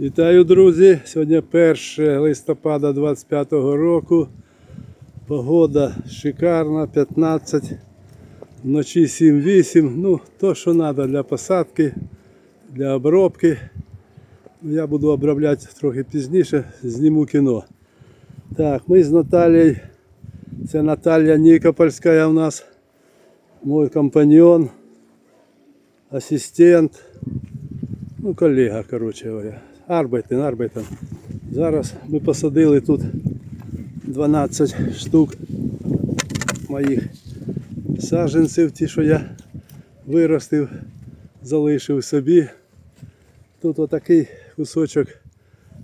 Вітаю, друзі! Сьогодні 1 листопада 25 року. Погода шикарна, 15, вночі 7-8. Ну, то, що треба для посадки, для обробки. Я буду обробляти трохи пізніше, зніму кіно. Так, ми з Наталією. Це Наталія Нікопольська у нас, мой компаньон, асистент. Ну, колега, коротше говоря. Арбайтен, Арбайтен. Зараз ми посадили тут 12 штук моїх саджанців, ті, що я виростив, залишив собі. Тут отакий кусочок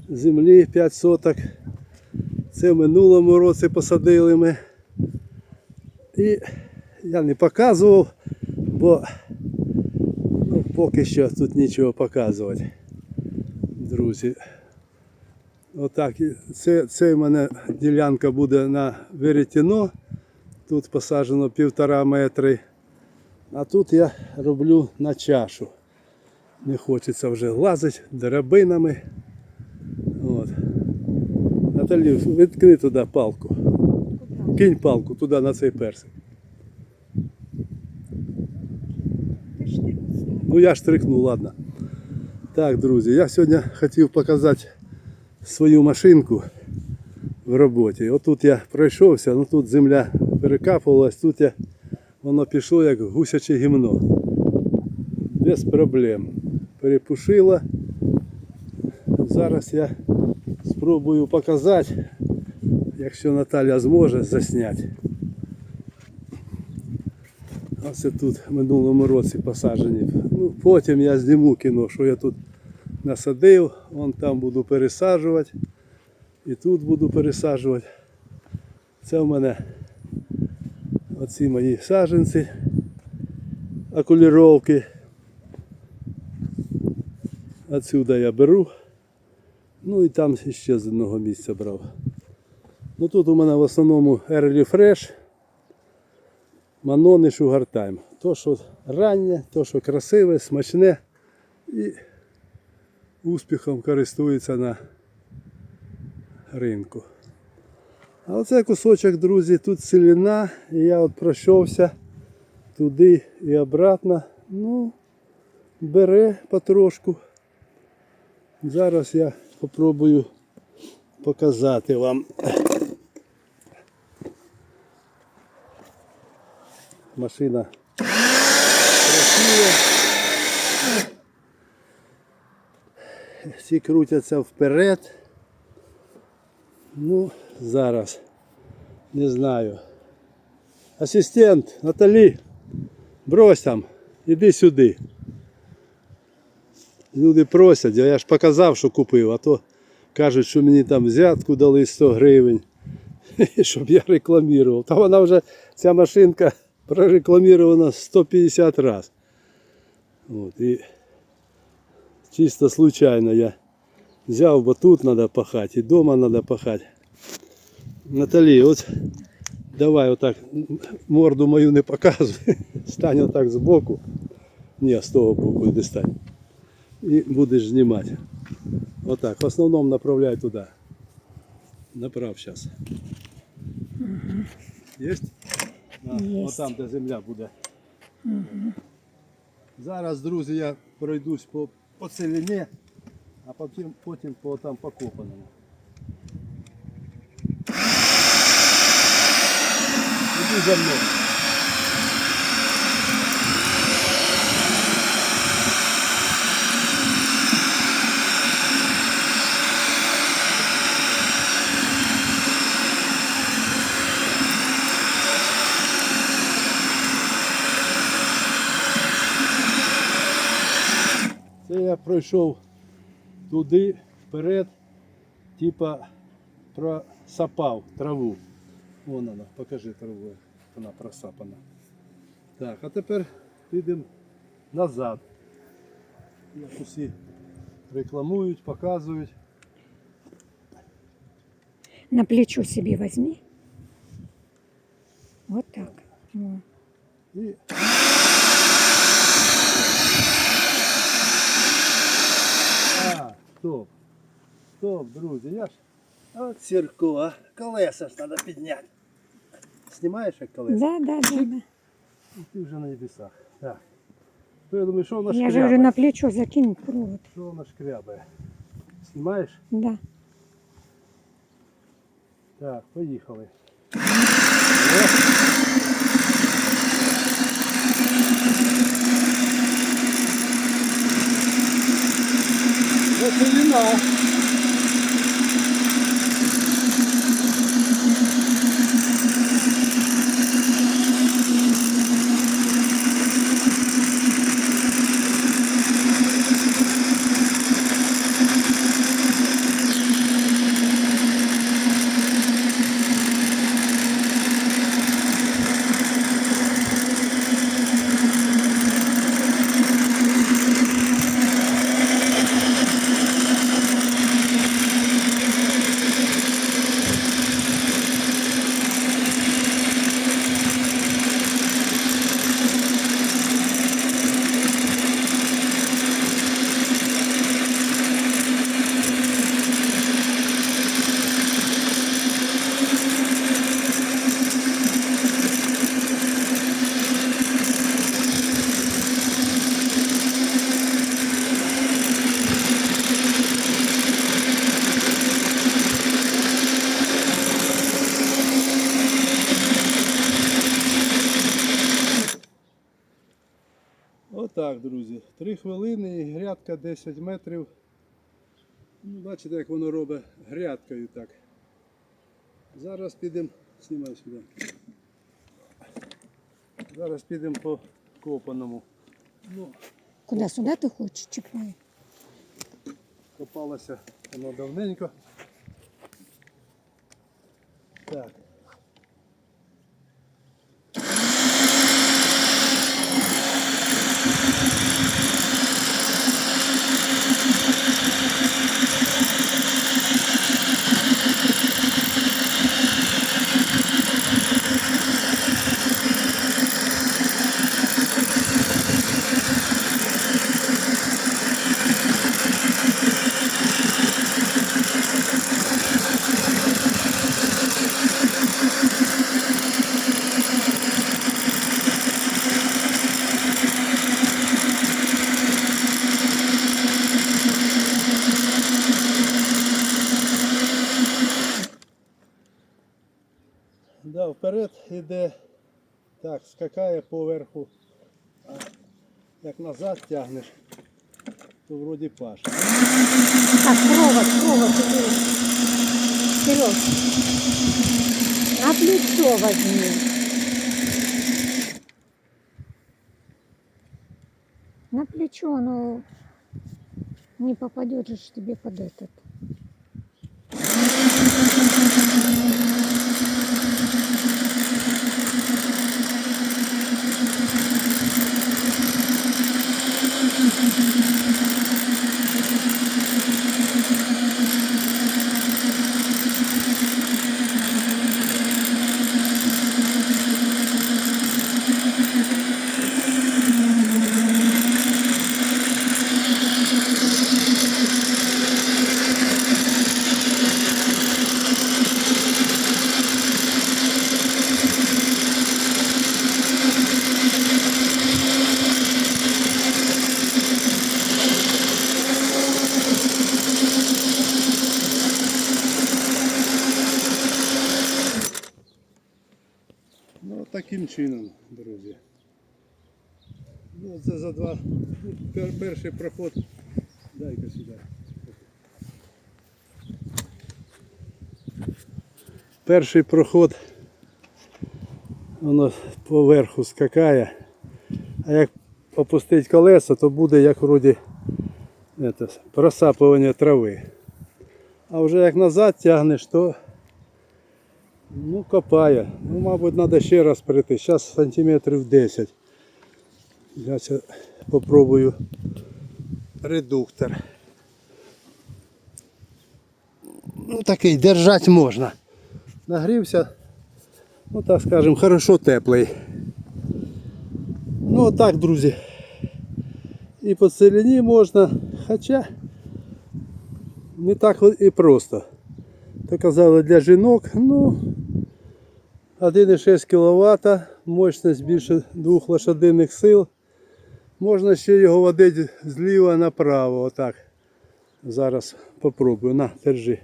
землі 5 соток. Це в минулому році посадили ми. І я не показував, бо Ну, поки що тут нічого показувати, друзі. Отак. Це, це в мене ділянка буде на веретено. Тут посаджено півтора метри. А тут я роблю на чашу. Не хочеться вже лазити драбинами. От. Наталі, відкни туди палку. Кинь палку туди на цей персик. Ну я штрикну, ладно. Так, друзі, я сьогодні хотів показати свою машинку в роботі. Отут я пройшовся, ну тут земля перекапувалась, тут я, воно пішло як гусяче гімно. Без проблем. Перепушило. Зараз я спробую показати, якщо Наталя зможе засняти. Оце тут в минулому році посаджені. Ну, потім я зніму кіно, що я тут насадив, вон там буду пересаджувати. І тут буду пересаджувати. Це в мене оці мої саджанці, окуліровки. Отсюда я беру. Ну і там ще з одного місця брав. Ну тут у мене в основному Early Fresh. Манон і Шугартайм. То, що раннє, то, що красиве, смачне і успіхом користується на ринку. А оце кусочок, друзі, тут селіна, і я от пройшовся туди і обратно. Ну, бере потрошку. Зараз я попробую показати вам. Машина красива. Всі крутяться вперед. Ну, зараз. Не знаю. Асистент, Наталі, брось там, іди сюди. Люди просять, а я ж показав, що купив, а то кажуть, що мені там взятку дали 100 гривень, щоб я рекламував. Та вона вже, ця машинка прорекламирована 150 раз. От, і чисто случайно я взяв, бо тут треба пахати, і вдома треба пахати. Наталі, от давай отак морду мою не показуй. Стань отак збоку. Ні, з того боку йди стань. І будеш знімати. Отак. В основному направляй туди. Направ зараз. Єсть? Єсть. Отам, де земля буде. Зараз, друзі, я пройдусь по, по целині, а потім, потім по там покопаному. Іди за мною. Пройшов туди, вперед, типа просапав траву. Вон вона, покажи траву, як вона просапана. Так, а тепер підемо назад. Як усі рекламують, показують. На плечо себе возьми. Вот так. І... А, стоп. Стоп, друзі, я ж. От Сірко, а колеса ж треба підняти. Знімаєш як колеса? Да, да, да, да. І Ти вже на небесах. Так. То я думаю, що вона Я же шкрябає? говорю, на плечо закинь провод. Що вона шкрябає? Знімаєш? Да. Так, поїхали. О! within the law Три хвилини і грядка 10 метрів. Ну, Бачите, як воно робить грядкою так. Зараз підемо, знімаю сюди. Зараз підемо по копаному. Ну, Куди сюди ти хочеш, чіпнує? Копалося воно давненько. Так. вперед іде, так, скакає поверху. А як назад тягнеш, то вроді паш. Так, провод, провод, иди. Вперед. На плечо возьми. На плечо, оно не попадет же ж тебе под этот. Таким чином, друзі. Ну, це за два. ну, перший проход. Дай-ка сюди. Перший проход. Воно поверху скакає. А як опустить колеса, то буде як вроді просапування трави. А вже як назад тягнеш, то Ну, копає. Ну, мабуть, треба ще раз прийти. Зараз сантиметрів 10. Я це попробую редуктор. Ну, такий держати можна. Нагрівся, ну так скажемо, хорошо теплий. Ну отак, друзі. І по целині можна, хоча не так і просто. То казали для жінок, ну 1,6 кВт, мощність більше 2 лошадиних сил. Можна ще його водити зліва направо. Отак. Зараз попробую. На, держи.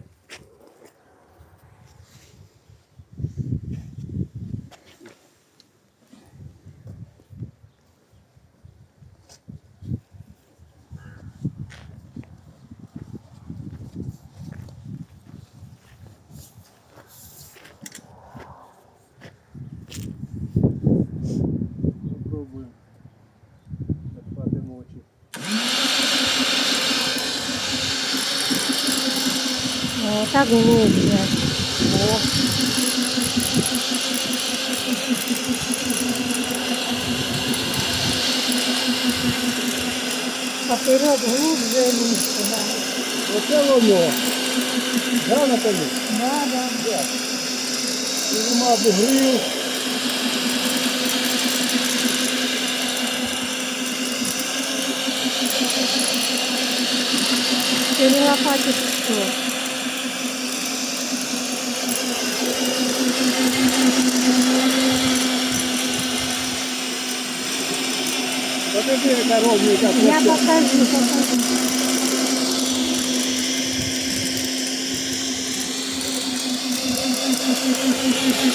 О, так глубже. Поперед глубже лучше, да. Оце воно. Да, Наталі? Да, да. І Нема бугрів. Перелопатить все. Подожди, яка ровненька. Я покажу, покажу.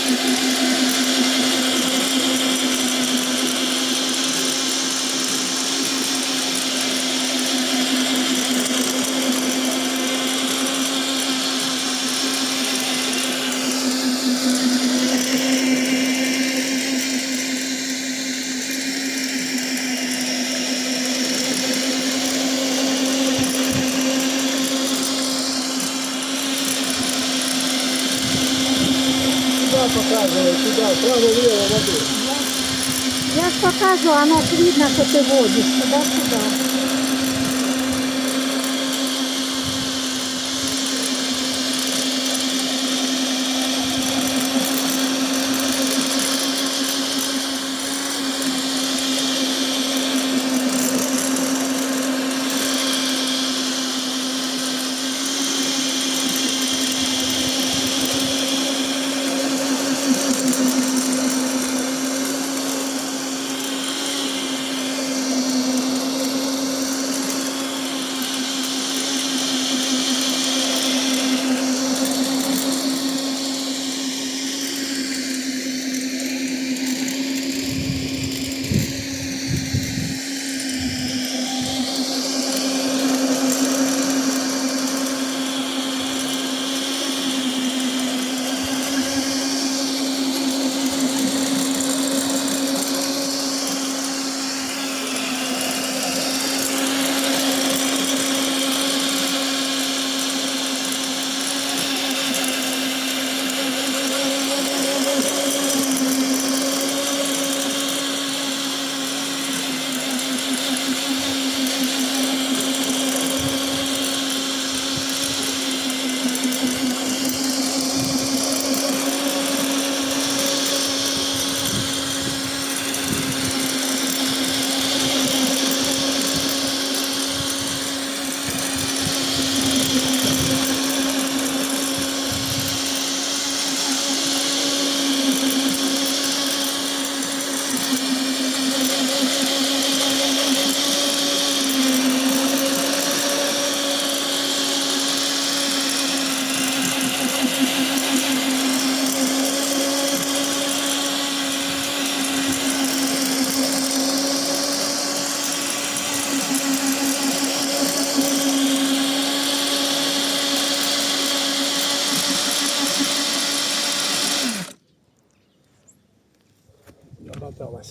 Сюди Я ж покажу, оно ж видно, что ты водишь туда-сюда.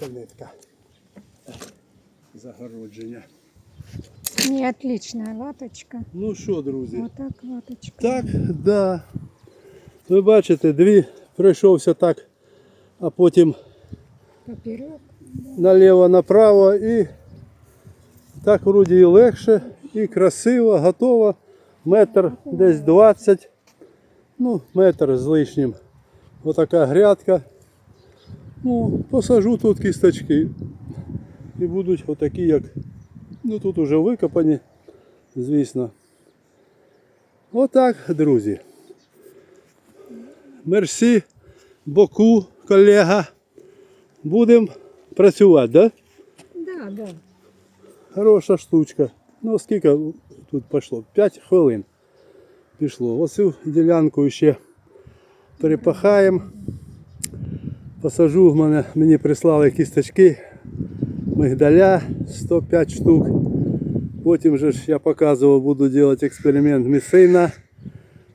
Нитка. Загородження. Не, отличная латочка. Ну що, друзі? Вот так латочка. Так, да. Ви бачите, дві пройшовся так, а потім Поперек. наліво направо і так вроді і легше, і красиво, готово. Метр десь 20, ну, метр з лишнім. Отака грядка. Ну, посажу тут кісточки. І будуть отакі, як. Ну тут уже викопані, звісно. Отак, друзі. Мерсі, боку, колега. Будемо працювати, так? Да? Да, да. Хороша штучка. Ну, скільки тут пішло? 5 хвилин пішло. Оцю ділянку ще перепахаємо. Посажу в мене, мені прислали кісточки мигдаля 105 штук. Потім же ж я показував, буду робити експеримент місцина.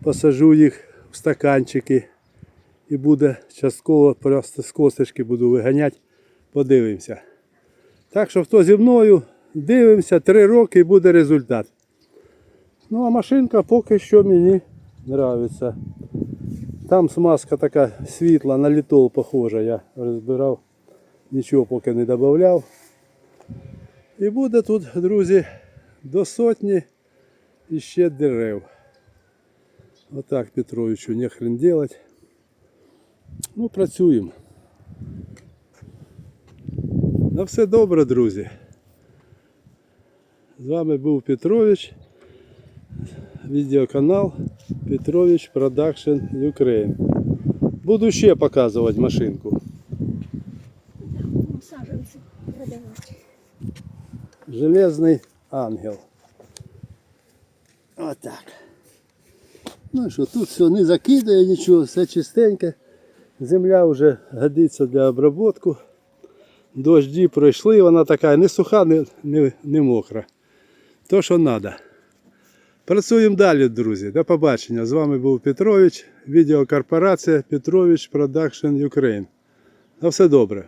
Посажу їх в стаканчики. І буде частково просто з косточки буду виганяти. Подивимося. Так що хто зі мною, дивимося, три роки і буде результат. Ну а машинка поки що мені подобається. Там смазка така світла, на літол похожа, я розбирав, нічого поки не додавав. І буде тут, друзі, до сотні і ще дерев. Отак Петровичу не хрен делать. Ну, працюємо. На все добре, друзі. З вами був Петрович. Відеоканал Петрович Production Ukraine. Буду ще показувати машинку. Железний ангел. Отак. Ну що, тут все не закидає нічого, все чистеньке. Земля вже годиться для обробітку. Дожді пройшли, вона така не суха, не, не, не мокра. То, що треба. Працюємо далі, друзі. До побачення. З вами був Петрович, відеокорпорація Петрович Production Ukraine. На все добре.